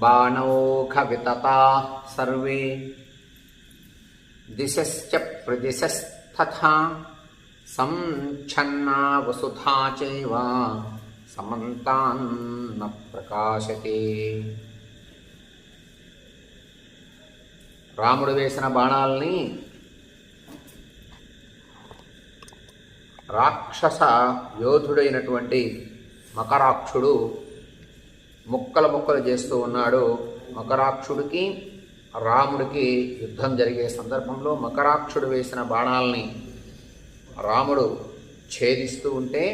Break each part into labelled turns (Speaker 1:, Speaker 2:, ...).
Speaker 1: బాణౌఖవితతా survey దిశశ్చ ప్రదిశస్తథా సంఛన్నా Vasudha చైవ సమంతాన్న ప్రకాశతే రాముడు వేసిన బాణాల్ని రాక్షస యోధుడైనటువంటి మకరాక్షుడు ముక్కలు ముక్కలు చేస్తూ ఉన్నాడు. మకరాక్షుడికి రాముడికి యుద్ధం జరిగే సందర్భంలో మకరాక్షుడు వేసిన బాణాలని రాముడు ఛేదిస్తూ ఉంటే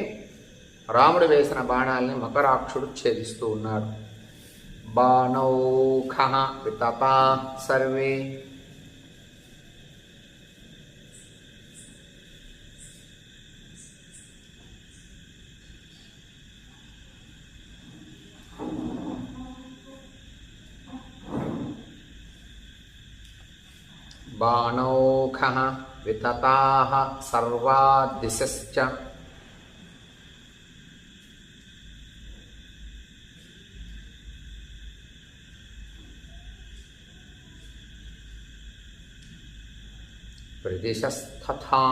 Speaker 1: రాముడు వేసిన బాణాలని మకరాక్షుడు ఛేదిస్తూ ఉన్నాడు. బాణౌఖ వితతా సర్వే बाणौखः वितताः सर्वा दिशश्च। प्रदिशस्तथा।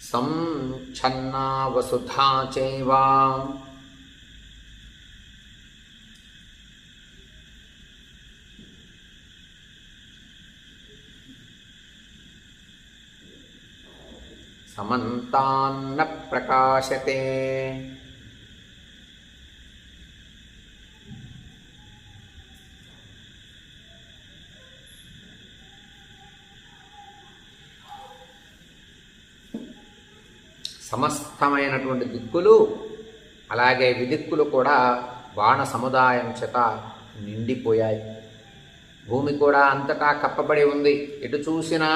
Speaker 1: संच्छन्ना वसुधा चैवा సమంతాన్న ప్రకాశతే. సమస్తమైనటువంటి దిక్కులు అలాగే విదిక్కులు కూడా బాణ సముదాయం చేత నిండిపోయాయి. భూమి కూడా అంతటా కప్పబడి ఉంది. ఎటు చూసినా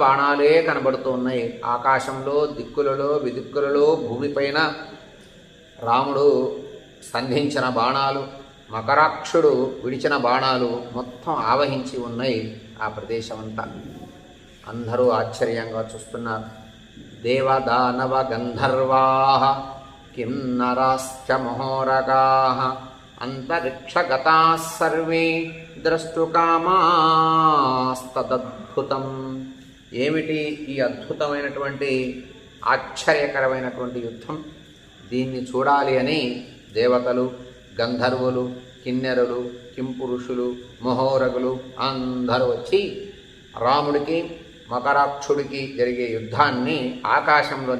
Speaker 1: బాణాలే కనబడుతూ ఉన్నాయి ఆకాశంలో దిక్కులలో విదిక్కులలో భూమిపైన రాముడు సంధించిన బాణాలు మకరాక్షుడు విడిచిన బాణాలు మొత్తం ఆవహించి ఉన్నాయి ఆ ప్రదేశమంతా. అందరూ ఆశ్చర్యంగా చూస్తున్నారు. దేవదానవ గంధర్వా కిన్నరాశ్చ మహోరగా అంతరిక్షగతా సర్వే ద్రష్టుకామాస్తదద్భుతం ఏమిటి ఈ అద్భుతమైనటువంటి ఆశ్చర్యకరమైనటువంటి యుద్ధం? దీన్ని చూడాలి అని దేవతలు గంధర్వులు కిన్నెరులు కింపురుషులు మహోరగులు అందరూ వచ్చి రాముడికి మకరాక్షుడికి జరిగే యుద్ధాన్ని ఆకాశంలో